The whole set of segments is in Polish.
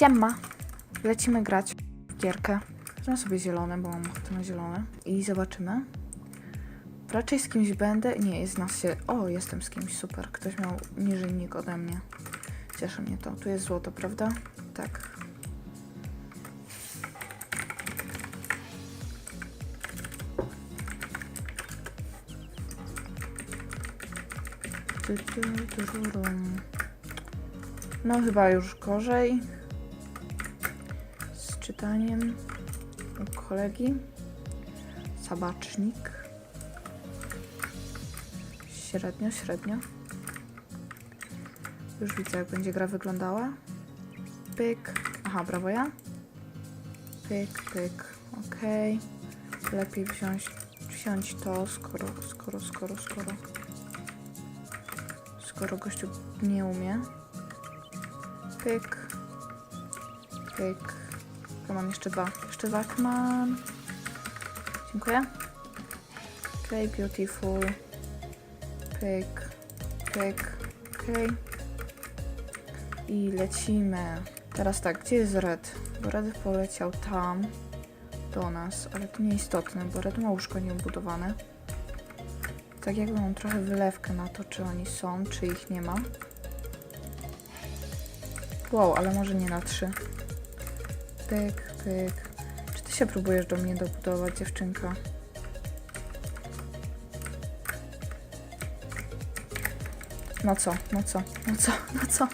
Siema. Lecimy grać w gierkę. Wezmę sobie zielone, bo mam ochotę na zielone. I zobaczymy. Raczej z kimś będę. Nie, jest nas się. O, jestem z kimś, super. Ktoś miał niżej nick ode mnie. Cieszy mnie to. Tu jest złoto, prawda? Tak. No chyba już gorzej. Czytaniem kolegi. Sabacznik. Średnio, średnio. Już widzę jak będzie gra wyglądała. Pyk. Aha, brawo ja. Pyk, pyk. Okej. Lepiej wziąć, wziąć to, skoro, skoro, skoro, skoro. Skoro gościu nie umie. Pyk. Pyk. Come on, jeszcze dwa. Jeszcze on. Dziękuję. Okay, beautiful. Pyk. Pyk. Okay. I lecimy. Teraz tak, gdzie jest Red? Bo Red poleciał tam do nas, ale to nieistotne, bo Red ma łóżko nieubudowane. Tak jakby mam trochę wylewkę na to, czy oni są, czy ich nie ma. Wow, ale może nie na trzy. Pyk, pyk. Czy ty się próbujesz do mnie dobudować, dziewczynka? No co, no co, no co, no co?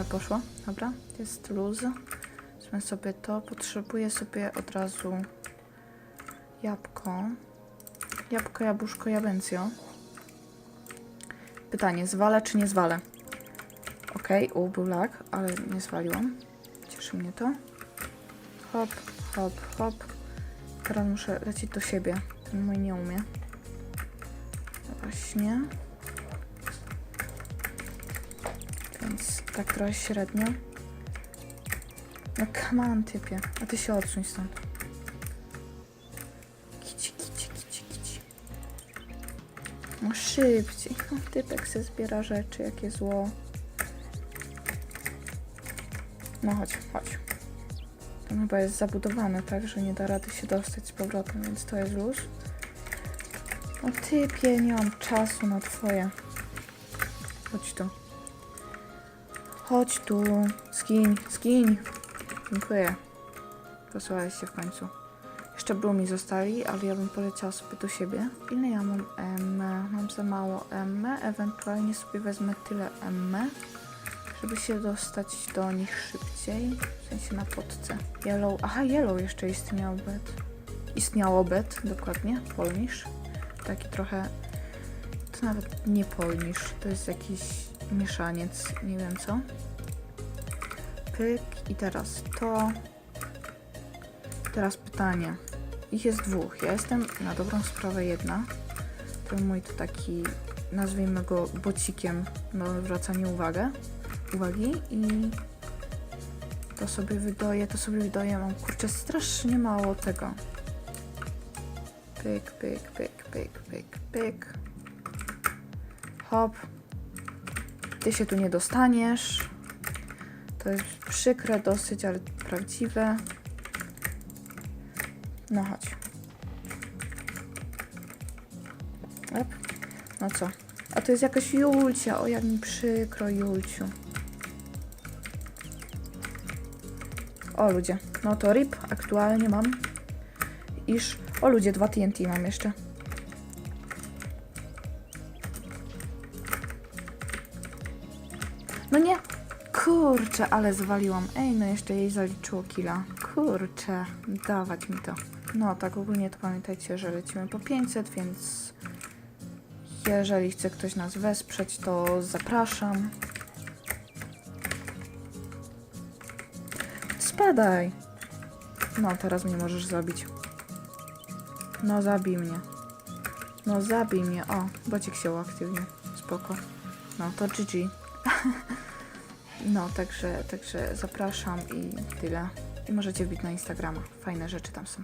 A poszło, dobra, jest luz. Wezmę sobie to, potrzebuję sobie od razu jabłko. Jabłko, jabłuszko, jabęcjo. Pytanie, zwalę czy nie zwalę? Okej, u, był lag, ale nie zwaliłam. Cieszy mnie to. Hop, hop, hop. Teraz muszę lecieć do siebie. Ten mój nie umie. Właśnie. Więc tak trochę średnio. No come on, typie. A ty się odsuń stąd. Kici, kici, kici, kici. No szybciej. Typek se zbiera rzeczy, jakie zło. No chodź, chodź. To chyba jest zabudowane tak, że nie da rady się dostać z powrotem, więc to jest luz. No typie, nie mam czasu na twoje. Chodź tu. Chodź tu. Skiń, skiń. Dziękuję. Posłałeś się w końcu. Jeszcze było mi zostali, ale ja bym poleciała sobie do siebie. Ile ja mam M? Mam za mało M. Ewentualnie sobie wezmę tyle M, żeby się dostać do nich szybciej. W sensie na podce. Yellow. Aha, yellow jeszcze istniał bet. Istniało bet, dokładnie. Polnisz. Taki trochę. To nawet nie polnisz. To jest jakiś mieszaniec. Nie wiem co. Pyk. I teraz to. Teraz pytanie. Ich jest dwóch. Ja jestem na dobrą sprawę jedna. Ten mój to taki, nazwijmy go bocikiem na zwracanie uwagę, uwagi i to sobie wydaje, to sobie wydaje, mam kurczę strasznie mało tego. Pyk, pyk, pyk, pyk, pyk, pyk. Hop. Ty się tu nie dostaniesz. To jest przykre dosyć, ale prawdziwe. No chodź. No co? A to jest jakaś Julcia. O, jak mi przykro, Julciu. O, ludzie. No to RIP aktualnie mam. Iż... O, ludzie, dwa TNT mam jeszcze. No nie! Kurczę, ale zwaliłam. Ej, no jeszcze jej zaliczyło killa. Kurczę, dawać mi to. No, tak ogólnie to pamiętajcie, że lecimy po 500, więc jeżeli chce ktoś nas wesprzeć, to zapraszam. Spadaj! No, teraz mnie możesz zabić. No, zabij mnie. No, zabij mnie. O, bocik się uaktywnił. Spoko. No, to GG. No, także, także zapraszam i tyle. I możecie wbić na Instagrama. Fajne rzeczy tam są.